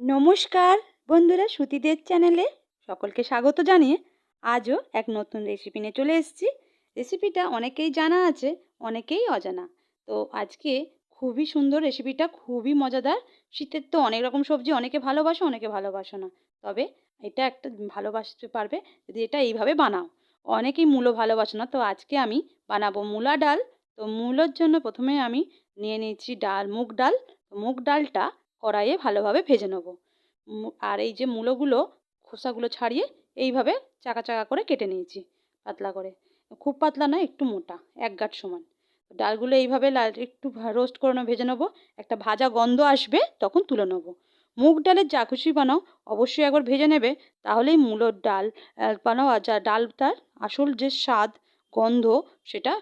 নমস্কার বন্ধুরা সুতিদের চ্যানেলে সকলকে স্বাগত জানিয়ে আজও এক নতুন রেসিপি নিয়ে চলে এসেছি। রেসিপিটা অনেকেই জানা আছে, অনেকেই অজানা। তো আজকে খুবই সুন্দর রেসিপিটা খুবই মজাদার। শীতের তো অনেক রকম সবজি, অনেকে ভালোবাসো অনেকে ভালোবাসো না। তবে এটা একটা ভালোবাসতে পারবে যদি এটা এইভাবে বানাও। অনেকেই মূলো ভালোবাসো না, তো আজকে আমি বানাবো মূলা ডাল। তো মূলোর জন্য প্রথমে আমি নিয়ে নিয়েছি ডাল, মুগ ডাল। মুগ ডালটা কড়াইয়ে ভালোভাবে ভেজে নেব। আর এই যে মূলোগুলো, খোসাগুলো ছাড়িয়ে এইভাবে চাকা চাকা করে কেটে নিয়েছি, পাতলা করে। খুব পাতলা নয় একটু মোটা, এক গাঁট সমান। ডালগুলো এইভাবে লাল একটু রোস্ট করে ভেজে নেব। একটা ভাজা গন্ধ আসবে, তখন তুলে নেব। মুগ ডালের যা খুশি বানাও, অবশ্যই একবার ভেজে নেবে, তাহলেই মূলোর ডাল বানাও, আর যা ডালটার আসল যে স্বাদ, গন্ধ, সেটা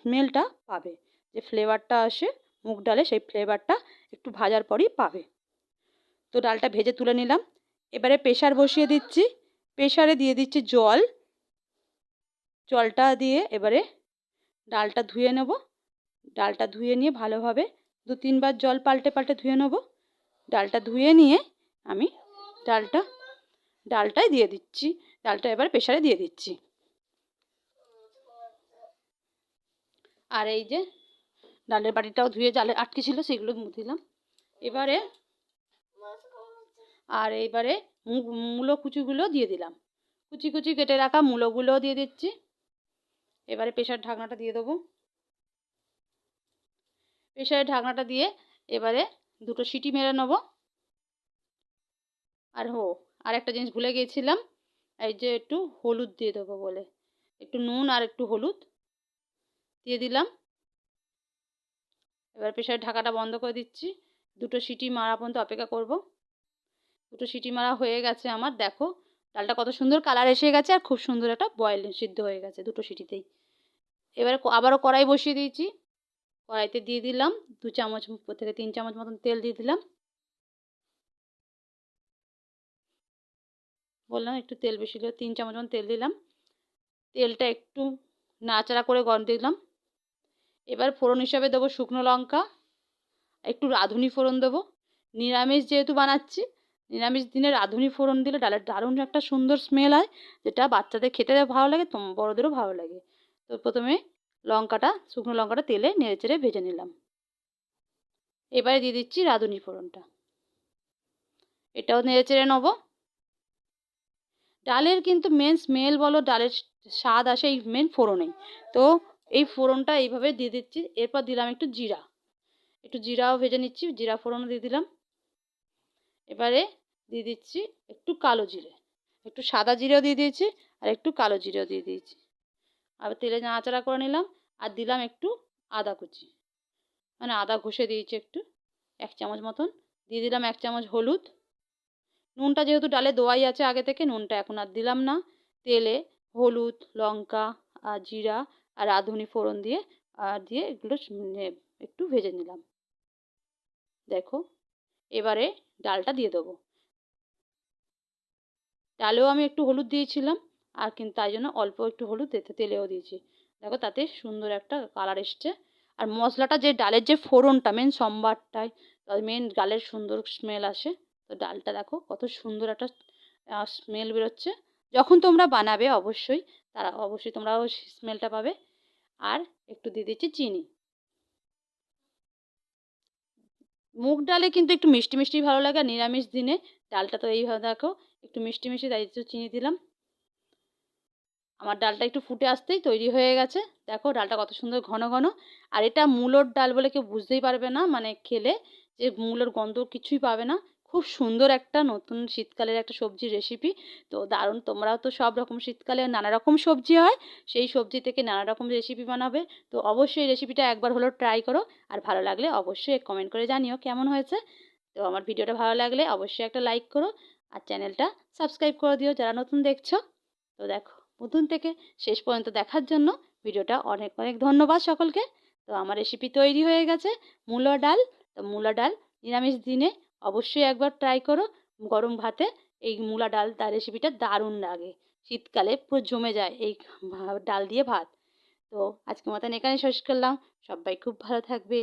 স্মেলটা পাবে। যে ফ্লেভারটা আসে, মুগ ডালে সেই ফ্লেভারটা একটু ভাজার পরই পাবে। তো ডালটা ভেজে তুলে নিলাম। এবারে প্রেশার বসিয়ে দিচ্ছি। প্রেশারে দিয়ে দিচ্ছি জল। জলটা দিয়ে এবারে ডালটা ধুয়ে নেব। ডালটা ধুয়ে নিয়ে ভালোভাবে দু তিনবার জল পাল্টে পাল্টে ধুয়ে নেব। ডালটা ধুয়ে নিয়ে আমি ডালটা, ডালটাই দিয়ে দিচ্ছি। ডালটা এবার প্রেশারে দিয়ে দিচ্ছি। আর এই যে ডালের বাটিটাও ধুয়ে জালে আটকে ছিল সেগুলো দিলাম। এবারে আর এইবারে মূলো কুচিগুলো দিয়ে দিলাম। কুচি কুচি কেটে রাখা মূলোগুলোও দিয়ে দিচ্ছি। এবারে প্রেশার ঢাকনাটা দিয়ে দেবো। প্রেশারের ঢাকনাটা দিয়ে এবারে দুটো সিটি মেরে নেব। আর হো আর একটা জিনিস ভুলে গিয়েছিলাম, এই যে একটু হলুদ দিয়ে দেবো বলে। একটু নুন আর একটু হলুদ দিয়ে দিলাম। এবার প্রেশারের ঢাকাটা বন্ধ করে দিচ্ছি। দুটো সিটি মারা পর্যন্ত অপেক্ষা করব। দুটো সিটি মারা হয়ে গেছে আমার, দেখো। ডালটা কত সুন্দর কালার এসে গেছে আর খুব সুন্দর একটা বয়েল সিদ্ধ হয়ে গেছে দুটো সিটিতেই। এবারে আবারও কড়াই বসিয়ে দিয়েছি। কড়াইতে দিয়ে দিলাম দু চামচ থেকে তিন চামচ মতন তেল দিয়ে দিলাম। বললাম একটু তেল বেশি দিল তিন চামচ মতন তেল দিলাম। তেলটা একটু নাচাড়া করে গরম দিলাম। এবার ফোড়ন হিসাবে দেবো শুকনো লঙ্কা। একটু রাঁধুনি ফোড়ন দেবো। নিরামিষ যেহেতু বানাচ্ছি, নিরামিষ দিনে রাঁধুনি ফোড়ন দিলে ডালের দারুণ একটা সুন্দর স্মেল হয়, যেটা বাচ্চাদের খেতে ভালো লাগে বড়োদেরও ভালো লাগে। তো প্রথমে লঙ্কাটা, শুকনো লঙ্কাটা তেলে নেড়ে চেড়ে ভেজে নিলাম। এবারে দিয়ে দিচ্ছি রাঁধুনি ফোড়নটা। এটাও নেড়ে চেড়ে নেব। ডালের কিন্তু মেন স্মেল বলো, ডালের স্বাদ আসে এই মেন ফোড়নেই। তো এই ফোড়নটা এইভাবে দিয়ে দিচ্ছি, এরপর দিলাম একটু জিরা। একটু জিরাও ভেজে নিচ্ছি, জিরা ফোড়নও দিয়ে দিলাম। এবারে দিয়ে দিচ্ছি একটু কালো জিরে। একটু সাদা জিরেও দিয়ে দিয়েছি আর একটু কালো জিরেও দিয়ে দিয়েছি। আবার তেলে নাড়াচাড়া করে নিলাম আর দিলাম একটু আদা কুচি। মানে আদা ঘষে দিয়েছি একটু, এক চামচ মতন। দিয়ে দিলাম এক চামচ হলুদ। নুনটা যেহেতু ডালে দোয়াই আছে আগে থেকে, নুনটা এখন আর দিলাম না। তেলে হলুদ, লঙ্কা আর জিরা আর রাঁধুনি ফোড়ন দিয়ে, আর দিয়ে এগুলো একটু ভেজে নিলাম। দেখো, এবারে ডালটা দিয়ে দেবো। ডালেও আমি একটু হলুদ দিয়েছিলাম, আর কিন্তু তাই জন্য অল্প একটু হলুদ তেলেও দিয়েছি। দেখো, তাতে সুন্দর একটা কালার এসছে। আর মশলাটা যে ডালের যে ফোড়নটা মেন সোমবারটায় মেন ডালের সুন্দর স্মেল আসে। তো ডালটা দেখো, কত সুন্দর একটা স্মেল বেরোচ্ছে। যখন তোমরা বানাবে অবশ্যই, তারা অবশ্যই তোমরাও স্মেলটা পাবে। আর একটু দিয়ে দিচ্ছি চিনি। মুগ ডালে কিন্তু একটু মিষ্টি মিষ্টি ভালো লাগে নিরামিষ দিনে ডালটা তো এইভাবে দেখো, একটু মিষ্টি মিষ্টি, তাই একটু চিনি দিলাম। আমার ডালটা একটু ফুটে আসতেই তৈরি হয়ে গেছে। দেখো ডালটা কত সুন্দর ঘন ঘন, আর এটা মূলোর ডাল বলে কেউ বুঝতেই পারবে না মানে খেলে যে মূলোর গন্ধ কিছুই পাবে না। খুব সুন্দর একটা নতুন শীতকালের একটা সবজির রেসিপি তো দারুণ, তোমরাও তো সব রকম শীতকালে নানা রকম সবজি হয়, সেই সবজি থেকে নানা রকম রেসিপি বানাবে। তো অবশ্যই রেসিপিটা একবার হলেও ট্রাই করো, আর ভালো লাগলে অবশ্যই কমেন্ট করে জানিও কেমন হয়েছে। তো আমার ভিডিওটা ভালো লাগলে অবশ্যই একটা লাইক করো, আর চ্যানেলটা সাবস্ক্রাইব করে দিও যারা নতুন দেখছ। তো দেখো, নতুন থেকে শেষ পর্যন্ত দেখার জন্য ভিডিওটা অনেক অনেক ধন্যবাদ সকলকে। তো আমার রেসিপি তৈরি হয়ে গেছে, মূলো ডাল। তো মূলো ডাল নিরামিষ দিনে অবশ্যই একবার ট্রাই করো। গরম ভাতে এই মূলা ডাল, তার রেসিপিটা দারুণ লাগে। শীতকালে পুরো জমে যায় এই ডাল দিয়ে ভাত। তো আজকে মতন এখানে শেষ করলাম। সবাই খুব ভালো থাকবে।